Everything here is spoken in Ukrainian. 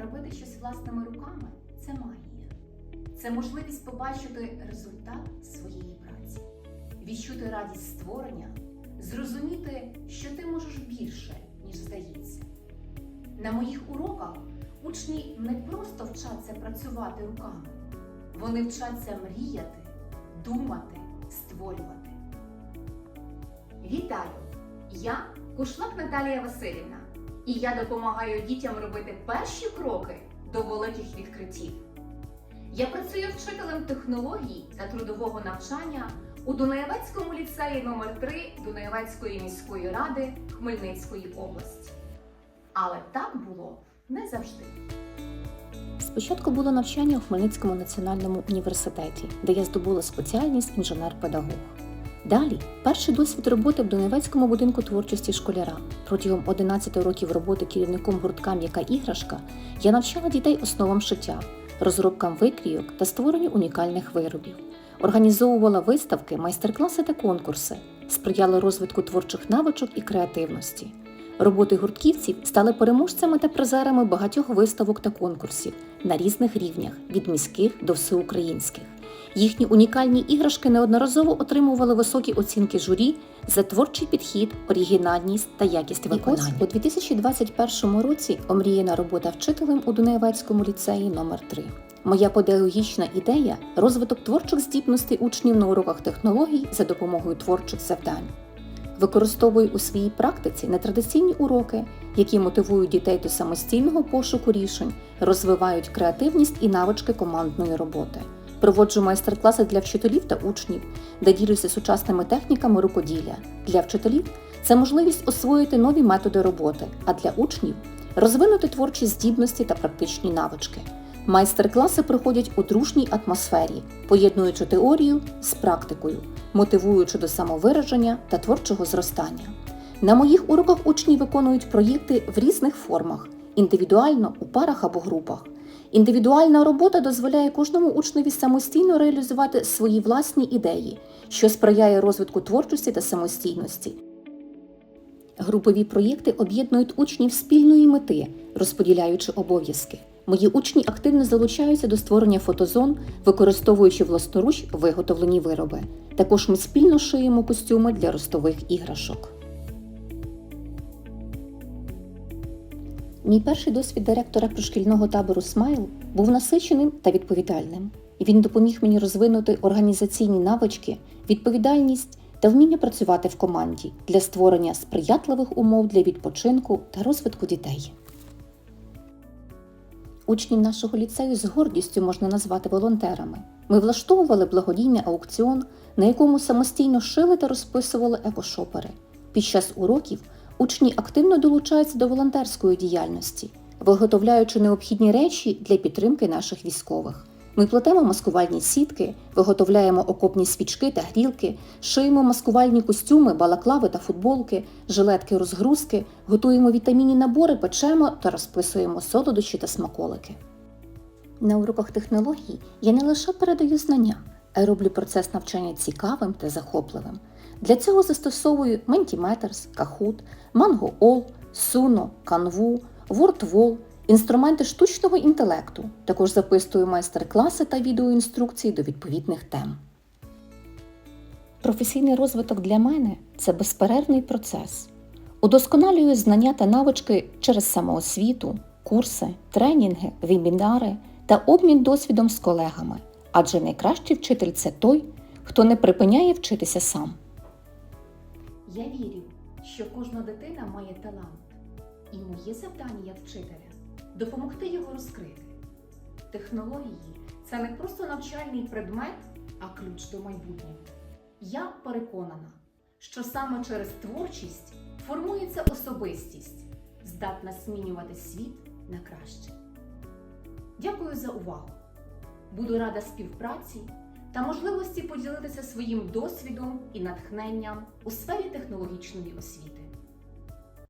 робити щось власними руками це магія. Це можливість побачити результат своєї праці, відчути радість створення, зрозуміти, що ти можеш більше, ніж здається. На моїх уроках учні не просто вчаться працювати руками, вони вчаться мріяти, думати, створювати. Вітаю! Я Кушлак Наталія Васильівна, і я допомагаю дітям робити перші кроки до великих відкриттів. Я працюю вчителем технологій та трудового навчання у Дунаєвецькому ліцеї номер 3 Дунаєвецької міської ради Хмельницької області. Але так було не завжди. Спочатку було навчання у Хмельницькому національному університеті, де я здобула спеціальність інженер-педагог. Далі перший досвід роботи в Донецькому будинку творчості школяра. Протягом 11 років роботи керівником гуртка М'яка іграшка я навчала дітей основам шиття, розробкам викрійок та створенню унікальних виробів. Організовувала виставки, майстер-класи та конкурси, сприяла розвитку творчих навичок і креативності. Роботи гуртківців стали переможцями та призерами багатьох виставок та конкурсів на різних рівнях від міських до всеукраїнських. Їхні унікальні іграшки неодноразово отримували високі оцінки журі за творчий підхід, оригінальність та якість виконання. у 2021 році омріяна робота вчителем у Дунаєвецькому ліцеї номер 3 Моя педагогічна ідея розвиток творчих здібностей учнів на уроках технологій за допомогою творчих завдань. Використовую у своїй практиці нетрадиційні уроки, які мотивують дітей до самостійного пошуку рішень, розвивають креативність і навички командної роботи. Проводжу майстер-класи для вчителів та учнів, де ділюся сучасними техніками рукоділля. Для вчителів це можливість освоїти нові методи роботи, а для учнів розвинути творчі здібності та практичні навички. Майстер-класи проходять у дружній атмосфері, поєднуючи теорію з практикою, мотивуючи до самовираження та творчого зростання. На моїх уроках учні виконують проєкти в різних формах, індивідуально у парах або групах. Індивідуальна робота дозволяє кожному учневі самостійно реалізувати свої власні ідеї, що сприяє розвитку творчості та самостійності. Групові проєкти об'єднують учнів спільної мети, розподіляючи обов'язки. Мої учні активно залучаються до створення фотозон, використовуючи власноруч виготовлені вироби. Також ми спільно шиємо костюми для ростових іграшок. Мій перший досвід директора пришкільного табору Смайл був насиченим та відповідальним. Він допоміг мені розвинути організаційні навички, відповідальність та вміння працювати в команді для створення сприятливих умов для відпочинку та розвитку дітей. Учнів нашого ліцею з гордістю можна назвати волонтерами. Ми влаштовували благодійний аукціон, на якому самостійно шили та розписували екошопери. Під час уроків учні активно долучаються до волонтерської діяльності, виготовляючи необхідні речі для підтримки наших військових. Ми плетемо маскувальні сітки, виготовляємо окопні свічки та грілки, шиємо маскувальні костюми, балаклави та футболки, жилетки розгрузки, готуємо вітамінні набори, печемо та розписуємо солодощі та смаколики. На уроках технологій я не лише передаю знання, роблю процес навчання цікавим та захопливим. Для цього застосовую Mentimeters, Kahoot, MangoAll, Suno, Canvu, WordWall, інструменти штучного інтелекту. Також записую майстер-класи та відеоінструкції до відповідних тем. Професійний розвиток для мене це безперервний процес. Удосконалюю знання та навички через самоосвіту, курси, тренінги, вебінари та обмін досвідом з колегами. Адже найкращий вчитель це той, хто не припиняє вчитися сам. Я вірю, що кожна дитина має талант, і моє завдання як вчителя допомогти його розкрити. Технології це не просто навчальний предмет, а ключ до майбутнього. Я переконана, що саме через творчість формується особистість, здатна змінювати світ на краще. Дякую за увагу! Буду рада співпраці та можливості поділитися своїм досвідом і натхненням у сфері технологічної освіти.